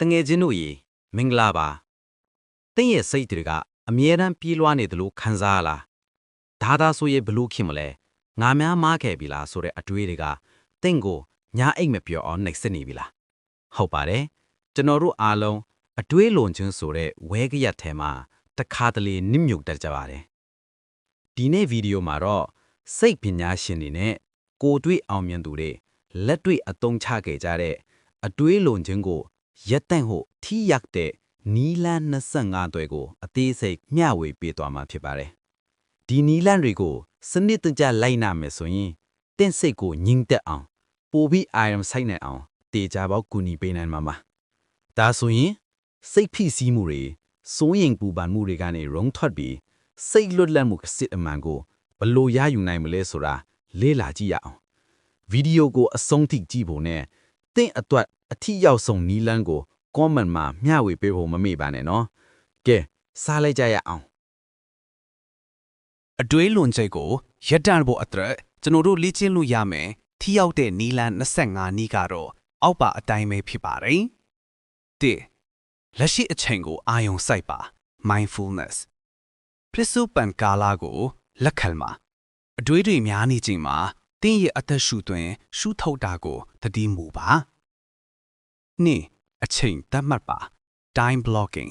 တငယ်ချင်းတို့ရေမင်္ဂလာပါတင့်ရဲ့စိတ်တွေကအမြဲတမ်းပြေးလွှားနေတယ်လို့ခံစားရလားဒါသာဆိုရင်ဘလို့ခင်မလဲငါများမားခဲ့ပြီလားဆိုတဲ့အတွေးတွေကတင့်ကိုညာအိတ်မပြောအောင်နှိပ်စက်နေပြီလားဟုတ်ပါတယ်ကျွန်တော်တို့အားလုံးအတွေးလွန်ခြင်းဆိုတဲ့ဝဲကရက်ထဲမှာတစ်ခါတလေနစ်မြုပ်တတ်ကြပါတယ်ဒီနေ့ဗီဒီယိုမှာတော့စိတ်ပညာရှင်တွေနဲ့ကိုယ်တွေ့အောင်မြင်သူတွေလက်တွေ့အသုံးချခဲ့ကြတဲ့အတွေးလွန်ခြင်းကို ရက်တန့်ဟိုထိရောက်တဲ့နီလန်း25တွဲကို အသေးစိတ်မျှဝေပေးသွားမှာဖြစ်ပါတယ်။ဒီနီလန်းတွေကို စနစ်တကျလိုက်နာမယ်ဆိုရင်တင့်စိတ်ကိုညှင်းသက်အောင်ပိုပြီးအာရုံစိုက်နိုင်အောင်တေချာပေါက်ကူညီပေးနိုင်မှာပါ။ဒါဆိုရင်စိတ်ဖိစီးမှုတွေစိုးရင်ပူပန်မှုတွေကနေရုံထွက်ပြီးစိတ်လွတ်လပ်မှုစစ်အမှန်ကိုဘယ်လို့ရယူနိုင်မလဲဆိုတာလေ့လာကြည့်ရအောင်။ဗီဒီယိုကိုအဆုံးထိကြည့်ဖို့နဲ့တင့်အတွက် အထီရောက်ဆုံးနီလန်းကို comment မှာမျှဝေပေးဖို့မမေ့ပါနဲ့နော်ကဲစားလိုက်ကြရအောင်အတွေးလွန်ချက်ကိုရပ်တန့်ဖို့အတွက်ကျွန်တော်တို့လေ့ကျင့်လို့ရမယ်ထိရောက်တဲ့နီလန်25နီးကတော့အောက်ပါအတိုင်းပဲဖြစ်ပါတယ်။၁လက်ရှိအချိန်ကိုအာရုံစိုက်ပါ mindfulness ပစ္စုပန်ကာလကိုလက်ခံပါအတွေးတွေများနေချိန်မှာတင်းရဲ့အသက်ရှူသွင်းရှူထုတ်တာကိုသတိမူပါ။ ၂အချိန်သတ်မှတ်ပါ time blocking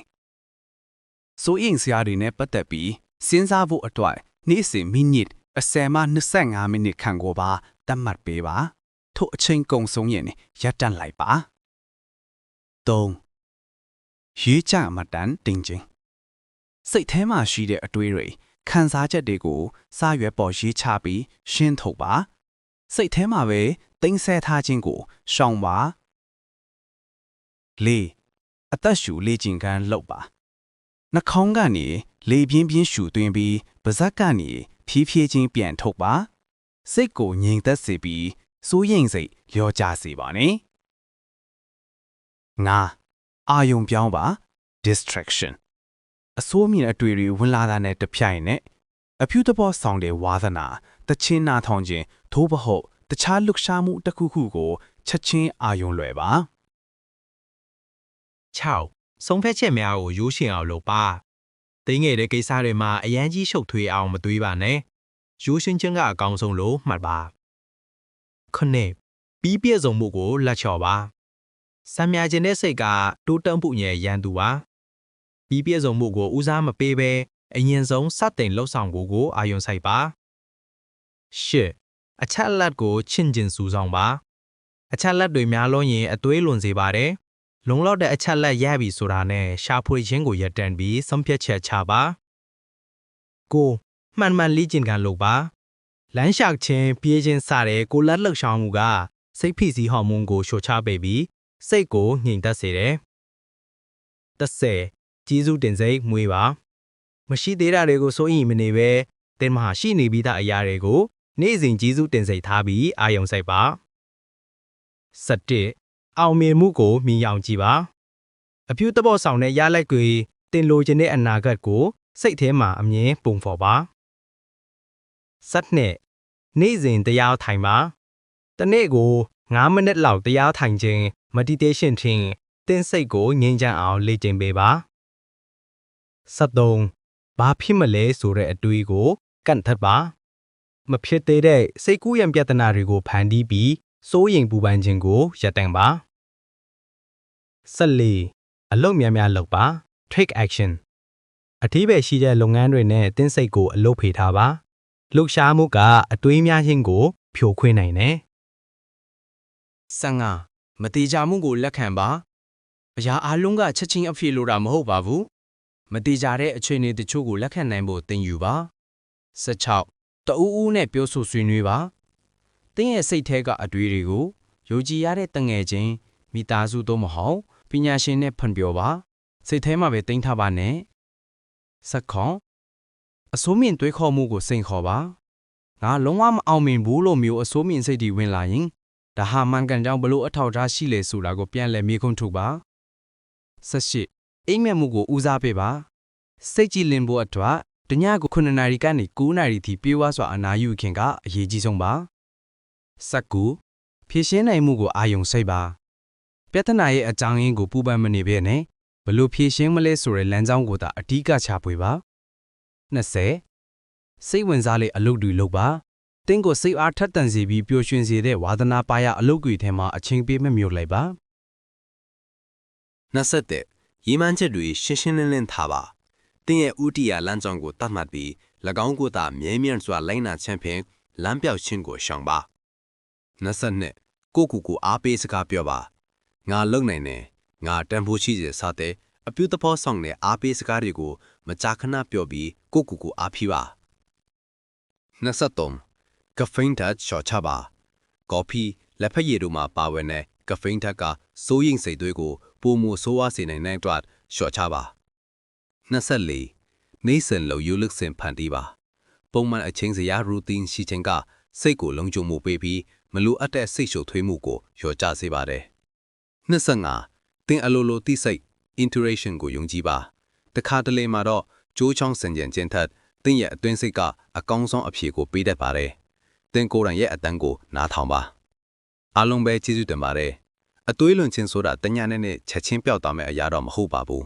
ဆိုရင်စရာတွေနဲ့ပတ်သက်ပြီးစဉ်းစားဖို့အတွက်နေ့စဉ်မိနစ်အစဲမှ25မိနစ်ခန့်ကိုပါသတ်မှတ်ပေးပါထို့အချိန်ကုန်ဆုံးရင်ရပ်တန့်လိုက်ပါ3ရေးကြမှတ်တမ်းတင်ခြင်းစိတ်ထဲမှာရှိတဲ့အတွေးတွေခံစားချက်တွေကိုစာရွက်ပေါ်ရေးချပြီးရှင်းထုတ်ပါစိတ်ထဲမှာပဲတင်ဆက်ထားခြင်းကိုရှောင်ပါ ၄အသက်ရှူလေ့ကျင့်ခန်းလုပ်ပါနှာခေါင်းကနေလေပြင်းပြင်းရှူသွင်းပြီးပါးစပ်ကနေဖြည်းဖြည်းချင်းပြန်ထုတ်ပါစိတ်ကိုငြိမ်သက်စေပြီးစိုးရိမ်စိတ်လျော့ကျစေပါနဲ့ငါအာယုံပြောင်းပါ distraction အစိုးမြင်အတွေ့တွေဝင်လာတာနဲ့တပြိုင်နက်အဖြူတဘောဆောင်တဲ့ဝါသနာတချင်းနာထောင်ခြင်းသို့မဟုတ်တခြားလှုပ်ရှားမှုတစ်ခုခုကိုချက်ချင်းအာယုံလွယ်ပါ 6 ဆုံးဖြတ်ချက်များကိုရိုးရှင်အောင်လုပ်ပါ။တင်းငယ်တဲ့ကိစ္စတွေမှာအရန်ကြီးရှုပ်ထွေးအောင်မတွေးပါနဲ့။ရိုးရှင်းခြင်းကအကောင်းဆုံးလို့မှတ်ပါ။ခုနှစ်ပြီးပြည့်စုံမှုကိုလက်ချော်ပါ။စံမြခြင်းတဲ့စိတ်ကတိုးတက်မှုရဲ့ရန်သူပါ။ပြီးပြည့်စုံမှုကိုဦးစားမပေးဘဲအရင်ဆုံးစတင်လှုပ်ဆောင်ဖို့ကိုအာရုံစိုက်ပါ။ရှစ်အချက်အလက်ကိုချင့်ကျင်စူဆောင်ပါ။အချက်အလက်တွေများလို့ရင်အသွေးလွန်စေပါတယ်။ လုံလောက်တဲ့အချက်လက်ရပြီဆိုတာနဲ့ရှာဖွေခြင်းကိုရပ်တန့်ပြီးဆုံးဖြတ်ချက်ချပါကိုမှန်မှန်လေ့ကျင့်ခံလုပ်ပါလမ်းလျှောက်ခြင်းပြေးခြင်းစတဲ့ကိုလက်လှုပ်ရှားမှုကစိတ်ဖိစီးဟော်မုန်းကိုလျှော့ချပေးပြီးစိတ်ကိုငြိမ်သက်စေတယ်30ကြီးစုတင်စိတ်မွေးပါမရှိသေးတာတွေကိုစိုးရင်မနေပဲတင်မှာရှိနေပြီးသားအရာတွေကို နေ့စဉ်ကြီးစုတင်စိတ်ထားပြီးအာယုံစိုက်ပါ17 အောင်မြင်မှုကိုမြင်ရောက်ကြည့်ပါအဖြူတဘော့ဆောင်တဲ့ရလက်တွေတင်လိုချင်တဲ့အနာဂတ်ကို စိတ်ထဲမှာအမြင်ပုံဖော်ပါစက်နှစ်နေ့စဉ်တရားထိုင်ပါတနေ့ကို9မိနစ်လောက်တရားထိုင်ခြင်း meditation ထင်တင်းစိတ်ကိုငြိမ်းချမ်းအောင်လေ့ကျင့်ပေးပါ73ဘာဖြစ်မလဲဆိုတဲ့အတွေးကိုကန့်ထတ်ပါမဖြစ်သေးတဲ့စိတ်ကူးရံပြဿနာတွေကိုဖန်တီးပြီးစိုးရိမ်ပူပန်ခြင်းကိုရပ်တန့်ပါ 14အလုပ်များများလုပ်ပါ take action အထီးပဲရှိတဲ့လုပ်ငန်းတွေနဲ့တင်းစိတ်ကိုအလုပ်ဖေထားပါလှုပ်ရှားမှုကအတွေးများခြင်းကို ဖြိုခွင်းနိုင်တယ်15မတိကြမှုကိုလက်ခံပါအရာအလုံးကချက်ချင်းအဖြစ်လို့တာမဟုတ်ပါဘူးမတိကြတဲ့အခြေအနေတချို့ကိုလက်ခံနိုင်ဖို့သင်ယူပါ16တအူးဦးနဲ့ပြောဆိုဆွေးနွေးပါသင်ရဲ့စိတ်ထဲကအတွေးတွေကိုယုံကြည်ရတဲ့တငယ်ချင်းမိသားစုတို့မဟုတ် ပညာရှင်နဲ့ဖွင့်ပြောပါစိတ်ထဲမှာပဲတင်ထားပါနဲ့ဆက်ခွန်အစိုးမြင့်တွေးခေါ်မှုကိုစိန်ခေါ်ပါငါလုံးဝမအောင်မြင်ဘူးလို့မျိုးအစိုးမြင့်စိတ်တွေဝင်လာရင်ဒါဟာမှန်ကန်ကြောင်းဘလို့အထောက်အထားရှိလေဆိုတာကိုပြန်လည်မေးခွန်းထုတ်ပါဆက်ရှိအိမ်မက်မှုကိုဦးစားပေးပါစိတ်ကြည်လင်ဖို့အတွက်တညကို9နာရီကနေ9နာရီထိပြေးဝစွာအနာယူခင်ကအရေးကြီးဆုံးပါဆက်ကူဖြည့်ရှင်းနိုင်မှုကိုအာယုံစိတ်ပါဘ ပြဿနာရဲ့အကြောင်းရင်းကိုပူပန်မနေဘဲနဲ့ဘလို့ဖြေရှင်းမလဲဆိုတဲ့လမ်းကြောင်းကိုသာအဓိကချပွေပါ20စိတ်ဝင်စားလေအလုပ်တွေလုပ်ပါတင်းကိုစိတ်အားထက်သန်စေပြီးပျော်ရွှင်စေတဲ့ဝါသနာပါရအလုပ်တွေထဲမှာအချင်းပေးမမြုပ်လိုက်ပါ27ရီမန်းချက်တွေရှင်းရှင်းလင်းလင်းထားပါတင်းရဲ့ဥတီယာလမ်းကြောင်းကိုတတ်မှတ်ပြီး၎င်းကိုသာမြဲမြံစွာလိုက်နာခြင်းဖြင့်လမ်းပြောက်ခြင်းကိုရှောင်ပါ22ကိုကူကိုအားပေးစကားပြောပါ ငါလုံနိုင်တယ်ငါတန်ဖိုးရှိစေစတဲ့အပြုသဘောဆောင်တဲ့အားပေးစကားတွေကိုမကြာခဏပြောပြီးကိုကူကိုအားဖြီးပါ23ကဖိန်းတက်ရှော့ချပါကော်ဖီလက်ဖက်ရည်တို့မှာပါဝင်တဲ့ကဖိန်းတက်ကစိုးရင်စိတ်သွေးကိုပုံမဆိုးဝါးစေနိုင်တဲ့အတွက်ရှော့ချပါ24နေစဉ်လုံယူ lực စင်ဖန်တီးပါပုံမှန်အချင်းစရာ routine ရှိခြင်းကစိတ်ကိုလုံခြုံမှုပေးပြီးမလိုအပ်တဲ့စိတ်ရှုပ်ထွေးမှုကိုလျော့ကျစေပါတယ် 25တင်အလိုလိုတိစိတ် intuition ကိုယုံကြည်ပါတခါတလေမှာတော့ကြိုးချောင်းစင်ကြင်ခြင်းထက်တင်ရဲ့အတွင်းစိတ်ကအကောင်းဆုံးအဖြေကိုပေးတတ်ပါတယ်တင်ကိုယ်တိုင်ရဲ့အတန်းကိုနားထောင်ပါအားလုံးပဲကျေးဇူးတင်ပါတယ်အသွေးလွန်ခြင်းဆိုတာတညာနဲ့နဲ့ချက်ချင်းပျောက်သွားမယ့်အရာတော့မဟုတ်ပါဘူး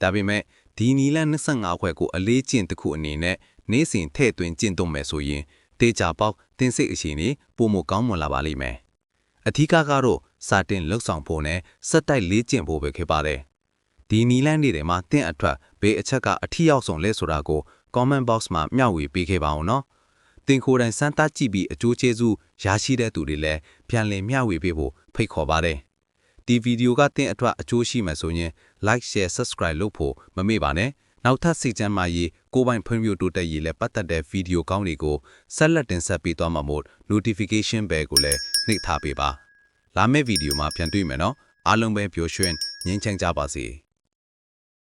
ဒါပေမဲ့ဒီနီလန်25ခွဲကိုအလေးကျင့်တစ်ခုအနေနဲ့နေ့စဉ်ထည့်သွင်းကျင့်သုံးမယ်ဆိုရင်တေချာပေါက်တင်းစိတ်အရှင်နေပုံမကောင်းမွန်လာပါလိမ့်မယ်အထူးကတော့ စတင်လှုပ်ဆောင်ဖို့နဲ့စက်တိုက်လေ့ကျင့်ဖို့ပဲခဲ့ပါတယ်။ဒီနီလန်းတွေထဲမှာတင့်အထွက်ဘေးအချက်ကအထီးရောက်ဆုံးလဲဆိုတာကို comment box မှာမျှဝေပေးခဲ့ပါအောင်နော်။တင်ခိုတိုင်စမ်းသပ်ကြည့်ပြီးအကျိုးကျေးဇူးရရှိတဲ့သူတွေလည်းပြန်လည်မျှဝေပေးဖို့ဖိတ်ခေါ်ပါတယ်။ဒီဗီဒီယိုကတင့်အထွက်အကျိုးရှိမှဆိုရင် like share subscribe လုပ်ဖို့မမေ့ပါနဲ့။နောက်ထပ်စိတ်ချမ်းမာရေးကိုပိုင်ဖွံ့ဖြိုးတိုးတက်ရေးနဲ့ပတ်သက်တဲ့ဗီဒီယိုကောင်းတွေကိုဆက်လက်တင်ဆက်ပေးသွားမှာမို့ notification bell ကိုလည်းနှိပ်ထားပေးပါ လာမယ့်ဗီဒီယိုမှာပြန်တွေ့မယ်နော်အားလုံးပဲပျော်ရွှင်ငြိမ်းချမ်းကြပါစေ